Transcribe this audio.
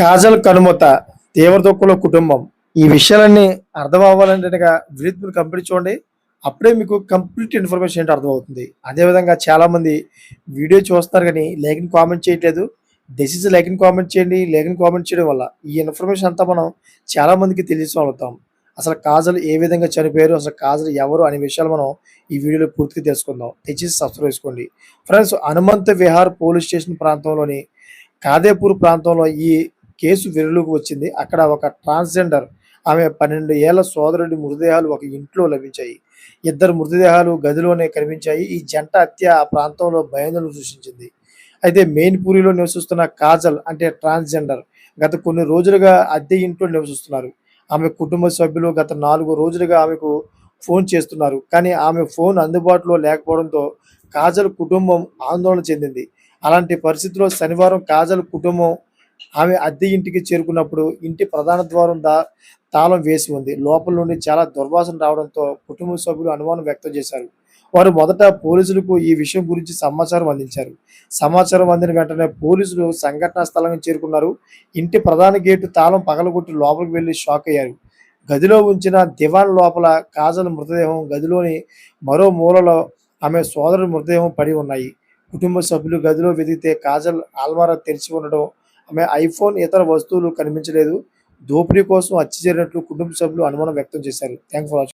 కాజల్ కనుమత తీవ్రదొక్కుల కుటుంబం. ఈ విషయాలన్నీ అర్థం అవ్వాలంటే కనుక కంప్లీట్ చూడండి. అప్పుడే మీకు కంప్లీట్ ఇన్ఫర్మేషన్ ఏంటో అర్థమవుతుంది. అదేవిధంగా చాలామంది వీడియో చూస్తారు కానీ లేఖని కామెంట్ చేయట్లేదు. దయచేసి లేఖని కామెంట్ చేయండి. లేఖని కామెంట్ చేయడం వల్ల ఈ ఇన్ఫర్మేషన్ అంతా మనం చాలా మందికి అసలు కాజల్ ఏ విధంగా చనిపోయారు అసలు కాజల్ ఎవరు అనే విషయాలు మనం ఈ వీడియోలో పూర్తిగా తెలుసుకుందాం. దయచేసి సబ్స్క్రైబ్ చేసుకోండి. Friends Hanumantha Vihar police station ప్రాంతంలోని కాదేపూర్ ప్రాంతంలో ఈ కేసు వెలుగులోకి వచ్చింది. అక్కడ ఒక ట్రాన్స్జెండర్ ఆమె పన్నెండు ఏళ్ళ సోదరుడి మృతదేహాలు ఒక ఇంట్లో లభించాయి. ఇద్దరు మృతదేహాలు గదిలోనే కనిపించాయి. ఈ జంట హత్య ఆ ప్రాంతంలో భయాందోళన సృష్టించింది. అయితే మెయిన్పూరిలో నివసిస్తున్న కాజల్ అంటే ట్రాన్స్జెండర్ గత కొన్ని రోజులుగా అద్దె ఇంట్లో నివసిస్తున్నారు. ఆమె కుటుంబ సభ్యులు గత నాలుగు రోజులుగా ఆమెకు ఫోన్ చేస్తున్నారు. కానీ ఆమె ఫోన్ అందుబాటులో లేకపోవడంతో కాజల్ కుటుంబం ఆందోళన చెందింది. అలాంటి పరిస్థితిలో శనివారం కాజల్ కుటుంబం ఆమె అద్దె ఇంటికి చేరుకున్నప్పుడు ఇంటి ప్రధాన ద్వారం దా తాళం వేసి ఉంది. లోపల నుండి చాలా దుర్వాసన రావడంతో కుటుంబ సభ్యులు అనుమానం వ్యక్తం చేశారు. వారు మొదట పోలీసులకు ఈ విషయం గురించి సమాచారం అందించారు. సమాచారం అందిన వెంటనే పోలీసులు సంఘటనా స్థలానికి చేరుకున్నారు. ఇంటి ప్రధాన గేటు తాళం పగలగొట్టి లోపలికి వెళ్ళి షాక్ అయ్యారు. గదిలో ఉంచిన దివాన్ లోపల కాజల్ మృతదేహం గదిలోని మరో మూలలో ఆమె సోదరుడి మృతదేహం పడి ఉన్నాయి. కుటుంబ సభ్యులు గదిలో వెతికితే కాజల్ ఆల్మారా తెరిచి ఉండడం ఆమె ఐఫోన్ ఇతర వస్తువులు కనిపించలేదు. దోపిడీ కోసం హత్య జరిగినట్లు కుటుంబ సభ్యులు అనుమానం వ్యక్తం చేశారు. Thank for watching